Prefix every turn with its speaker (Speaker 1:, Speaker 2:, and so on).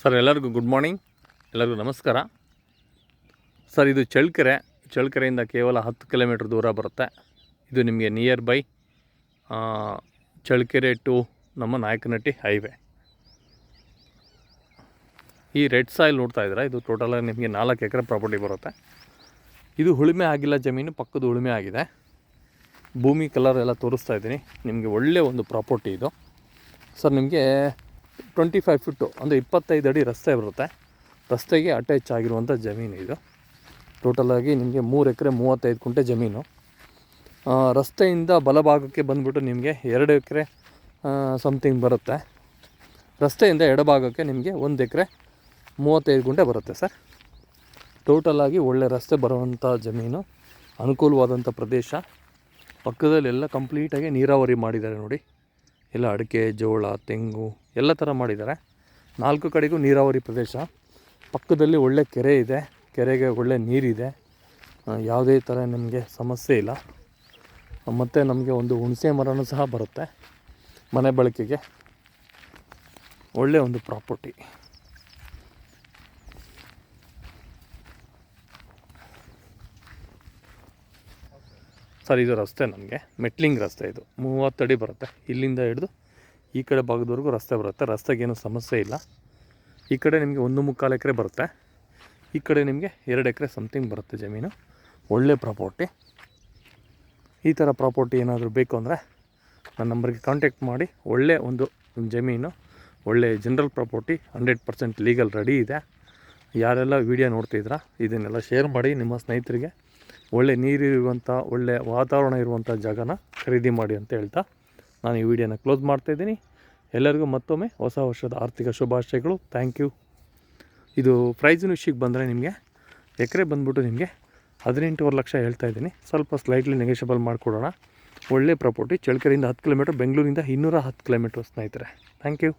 Speaker 1: Sir, ಎಲ್ಲರಿಗೂ good morning ಎಲ್ಲರಿಗೂ ನಮಸ್ಕಾರ. ಸರ್, ಇದು ಚಳ್ಕೆರೆ ಚಳ್ಳಕೆರೆಯಿಂದ ಕೇವಲ ಹತ್ತು ಕಿಲೋಮೀಟ್ರ್ ದೂರ ಬರುತ್ತೆ. ಇದು ನಿಮಗೆ ನಿಯರ್ ಬೈ ಚಳ್ಳಕೆರೆ ಟು ನಮ್ಮ ನಾಯಕನಟ್ಟಿ ಹೈವೇ ಈ ರೆಡ್ ಸಾಯಿಲ್ ನೋಡ್ತಾ ಇದ್ದೀರಾ? ಇದು ಟೋಟಲಾಗಿ ನಿಮಗೆ ನಾಲ್ಕು ಎಕರೆ ಪ್ರಾಪರ್ಟಿ ಬರುತ್ತೆ. ಇದು ಉಳುಮೆ ಆಗಿಲ್ಲ ಜಮೀನು, ಪಕ್ಕದ ಉಳುಮೆ ಆಗಿದೆ. ಭೂಮಿ ಕಲರ್ ಎಲ್ಲ ತೋರಿಸ್ತಾ ಇದ್ದೀನಿ. ನಿಮಗೆ ಒಳ್ಳೆಯ ಒಂದು ಪ್ರಾಪರ್ಟಿ ಇದು. ಸರ್, ನಿಮಗೆ ಟ್ವೆಂಟಿ ಫೈವ್ ಫಿಟ್ಟು ಅಂದರೆ ಇಪ್ಪತ್ತೈದು ಅಡಿ ರಸ್ತೆ ಬರುತ್ತೆ. ರಸ್ತೆಗೆ ಅಟ್ಯಾಚ್ ಆಗಿರುವಂಥ ಜಮೀನು ಇದು. ಟೋಟಲಾಗಿ ನಿಮಗೆ ಮೂರು ಎಕರೆ ಮೂವತ್ತೈದು ಕುಂಟೆ ಜಮೀನು. ರಸ್ತೆಯಿಂದ ಬಲಭಾಗಕ್ಕೆ ಬಂದುಬಿಟ್ಟು ನಿಮಗೆ ಎರಡು ಎಕರೆ ಸಮಥಿಂಗ್ ಬರುತ್ತೆ. ರಸ್ತೆಯಿಂದ ಎಡಭಾಗಕ್ಕೆ ನಿಮಗೆ ಒಂದು ಎಕರೆ ಮೂವತ್ತೈದು ಗುಂಟೆ ಬರುತ್ತೆ ಸರ್. ಟೋಟಲಾಗಿ ಒಳ್ಳೆ ರಸ್ತೆ ಬರುವಂಥ ಜಮೀನು ಅನುಕೂಲವಾದಂಥ ಪ್ರದೇಶ. ಪಕ್ಕದಲ್ಲೆಲ್ಲ ಕಂಪ್ಲೀಟಾಗಿ ನೀರಾವರಿ ಮಾಡಿದ್ದಾರೆ ನೋಡಿ. ಎಲ್ಲ ಅಡಿಕೆ, ಜೋಳ, ತೆಂಗು ಎಲ್ಲ ಥರ ಮಾಡಿದ್ದಾರೆ. ನಾಲ್ಕು ಕಡೆಗೂ ನೀರಾವರಿ ಪ್ರದೇಶ. ಪಕ್ಕದಲ್ಲಿ ಒಳ್ಳೆ ಕೆರೆ ಇದೆ. ಕೆರೆಗೆ ಒಳ್ಳೆ ನೀರಿದೆ. ಯಾವುದೇ ಥರ ನಮಗೆ ಸಮಸ್ಯೆ ಇಲ್ಲ. ಮತ್ತು ನಮಗೆ ಒಂದು ಹುಣಸೆ ಮರನೂ ಸಹ ಬರುತ್ತೆ ಮನೆ ಬಳಕೆಗೆ. ಒಳ್ಳೆಯ ಒಂದು ಪ್ರಾಪರ್ಟಿ. ಸರ್ ಇದು ರಸ್ತೆ ನಮಗೆ. ಮೆಟ್ಲಿಂಗ್ ರಸ್ತೆ ಇದು. ಮೂವತ್ತಡಿ ಬರುತ್ತೆ. ಇಲ್ಲಿಂದ ಹಿಡಿದು ಈ ಕಡೆ ಭಾಗದವರೆಗೂ ರಸ್ತೆ ಬರುತ್ತೆ. ರಸ್ತೆಗೇನು ಸಮಸ್ಯೆ ಇಲ್ಲ. ಈ ಕಡೆ ನಿಮಗೆ ಒಂದು ಮುಕ್ಕಾಲು ಎಕರೆ ಬರುತ್ತೆ. ಈ ಕಡೆ ನಿಮಗೆ ಎರಡು ಎಕರೆ ಸಮಥಿಂಗ್ ಬರುತ್ತೆ ಜಮೀನು. ಒಳ್ಳೆ ಪ್ರಾಪರ್ಟಿ ಈ ಥರ ಪ್ರಾಪರ್ಟಿ ಏನಾದರೂ ಬೇಕು ಅಂದರೆ ನನ್ನ ನಂಬರ್ಗೆ ಕಾಂಟ್ಯಾಕ್ಟ್ ಮಾಡಿ. ಒಳ್ಳೆ ಒಂದು ಜಮೀನು, ಒಳ್ಳೆ general property hundred percent legal ready ಇದೆ. ಯಾರೆಲ್ಲ ವೀಡಿಯೋ ನೋಡ್ತಿದ್ದೀರಾ, ಇದನ್ನೆಲ್ಲ ಶೇರ್ ಮಾಡಿ ನಿಮ್ಮ ಸ್ನೇಹಿತರಿಗೆ. ಒಳ್ಳೆ ನೀರಿರುವಂಥ ಒಳ್ಳೆ ವಾತಾವರಣ ಇರುವಂಥ ಜಾಗನ ಖರೀದಿ ಮಾಡಿ ಅಂತ ಹೇಳ್ತಾ ನಾನು ಈ ವಿಡಿಯೋನ ಕ್ಲೋಸ್ ಮಾಡ್ತಾಯಿದ್ದೀನಿ ಎಲ್ಲರಿಗೂ ಮತ್ತೊಮ್ಮೆ ಹೊಸ ವರ್ಷದ ಆರ್ಥಿಕ ಶುಭಾಶಯಗಳು. ಥ್ಯಾಂಕ್ ಯು ಇದು ಪ್ರೈಸಿನ ವಿಷಯಕ್ಕೆ ಬಂದರೆ ನಿಮಗೆ ಎಕರೆ ಬಂದ್ಬಿಟ್ಟು ನಿಮಗೆ ಹದಿನೆಂಟೂವರೆ ಲಕ್ಷ ಹೇಳ್ತಾ ಇದ್ದೀನಿ. ಸ್ವಲ್ಪ ಸ್ಲೈಟ್ಲಿ ನೆಗೆಷಬಲ್ ಮಾಡಿಕೊಡೋಣ. ಒಳ್ಳೆ ಪ್ರಾಪರ್ಟಿ ಚಳ್ಕೆರೆಯಿಂದ ಹತ್ತು ಕಿಲೋಮೀಟ್ರ್ ಬೆಂಗಳೂರಿಂದ ಇನ್ನೂರ ಹತ್ತು ಕಿಲೋಮೀಟ್ರ್ ಸ್ನೇಹಿತರೆ. Thank you